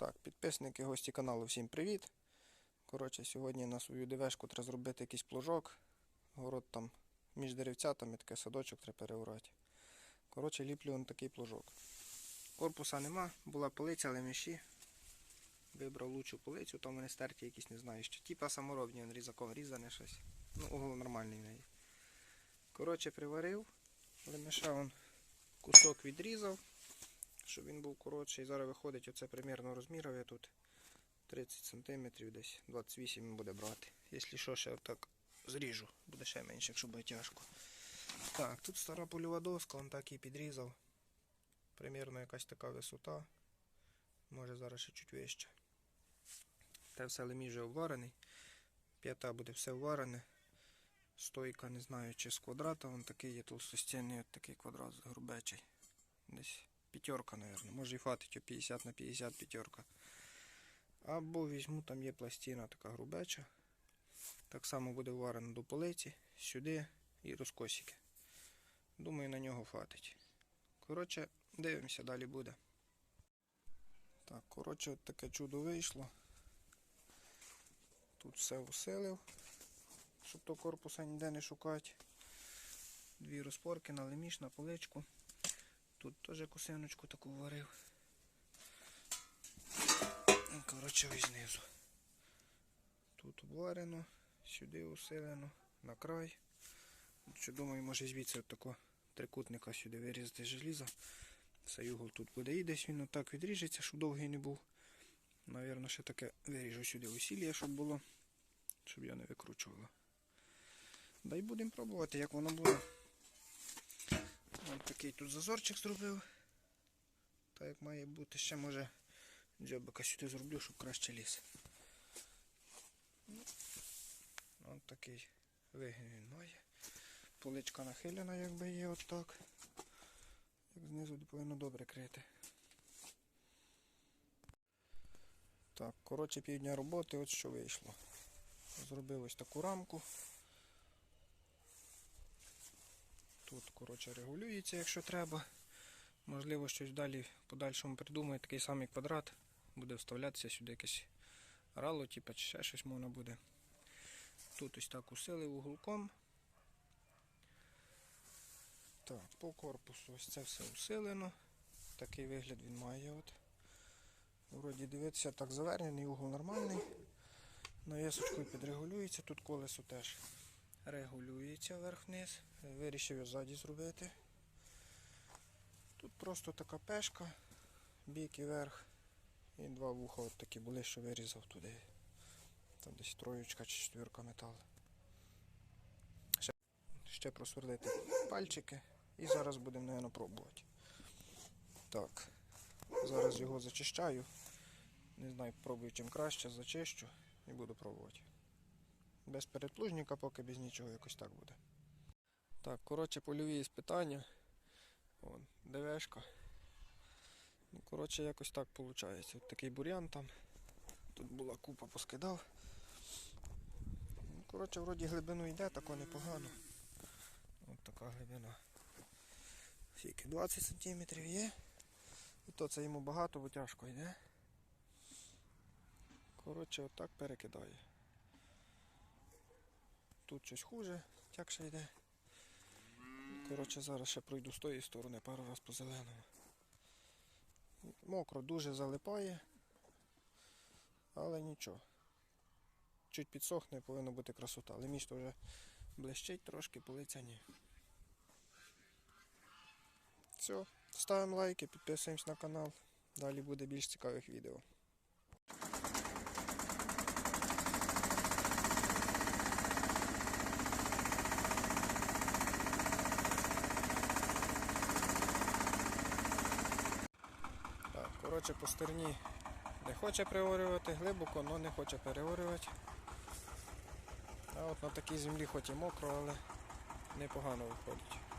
Так, підписники, гості каналу, всім привіт. Коротше, сьогодні на свою ДВшку треба зробити якийсь плужок. Город там між деревцятами, таке садочок треба переорати. Коротше, ліплю он такий плужок. Корпуса нема, була полиця, але міші. Вибрав лучшу полицю, там вони стерті якісь, не знаю, що. Типа саморобні, он різаком різане щось. Ну, угол нормальний в неї. Коротше, приварив, лемеша он кусок відрізав щоб він був коротший. Зараз виходить оце примірно розмірів я тут 30 см десь 28 він буде брати. Якщо що, ще отак зріжу, буде ще менше, якщо буде тяжко. Так, тут стара польова доска, он так і підрізав. Примірно якась така висота. Може зараз ще чуть вище. Те все лемій обварений. П'ята буде все обварене. Стойка, не знаю, чи з квадрата, вон такий є толстостінний, от такий квадрат грубечий. Десь п'ятерка, мабуть. Може і хватить о 50 на 50 п'ятерка. Або візьму, там є пластина така грубеча. Так само буде варено до полиці, сюди і розкосики. Думаю, на нього хватить. Коротше, дивимося, далі буде. Так, коротше, от таке чудо вийшло. Тут все усилив, щоб то корпуса ніде не шукати. Дві розпорки на леміш, на поличку. Тут теж косиночку таку варив. Коротше, ось знизу. Тут обварено, сюди усилено, на край. Що думаю, може звідси от тако трикутника сюди вирізати з желіза. Цей угол тут буде і десь він отак відріжеться, щоб довгий не був. Навірно, ще таке виріжу сюди усілля, щоб було, щоб я не викручувала. Да й будемо пробувати, як воно буде. Такий тут зазорчик зробив. Так як має бути, ще може дзьобика сюди зроблю, щоб краще ліз. Ну, Ось такий вигляд він має. Поличка нахилена, якби є отак. Як знизу повинно добре крити. Так, коротше півдня роботи, от що вийшло. Зробив ось таку рамку. Тут, коротше, регулюється, якщо треба. Можливо, щось далі в подальшому придумаю. Такий самий квадрат. Буде вставлятися сюди якесь рало, типу, чи ще щось можна буде. Тут ось так усилив уголком. Так, по корпусу ось це все усилено. Такий вигляд він має. от. Вроді дивитися, так завернений, угол нормальний. Навісочкою підрегулюється, тут колесо теж регулюється вверх-вниз. Вирішив його ззаді зробити. Тут просто така пешка, бік і верх. І два вуха от такі були, що вирізав туди. Там десь троєчка чи четвірка метал. Ще, ще просверлити пальчики і зараз будемо, мабуть, пробувати. Так, зараз його зачищаю. Не знаю, пробую чим краще, зачищу і буду пробувати. Без передплужника, поки без нічого якось так буде. Так, коротше, польові іспитання. Вон, ДВшка. Ну, коротше, якось так виходить. От такий бурян там. Тут була купа поскидав. Ну, коротше, вроді глибину йде, тако непогано. От така глибина. Скільки? 20 см є. І то це йому багато, бо тяжко йде. Коротше, отак перекидає. Тут щось хуже, тягше йде. Коротше, зараз ще пройду з тої сторони пару раз по зеленому. Мокро дуже залипає, але нічого. Чуть підсохне, повинна бути красота. Але місто вже блищить трошки, полиця ні. Все, ставимо лайки, підписуємось на канал. Далі буде більш цікавих відео. Так, коротше, по стерні не хоче приорювати, глибоко, але не хоче переорювати. А от на такій землі хоч і мокро, але непогано виходить.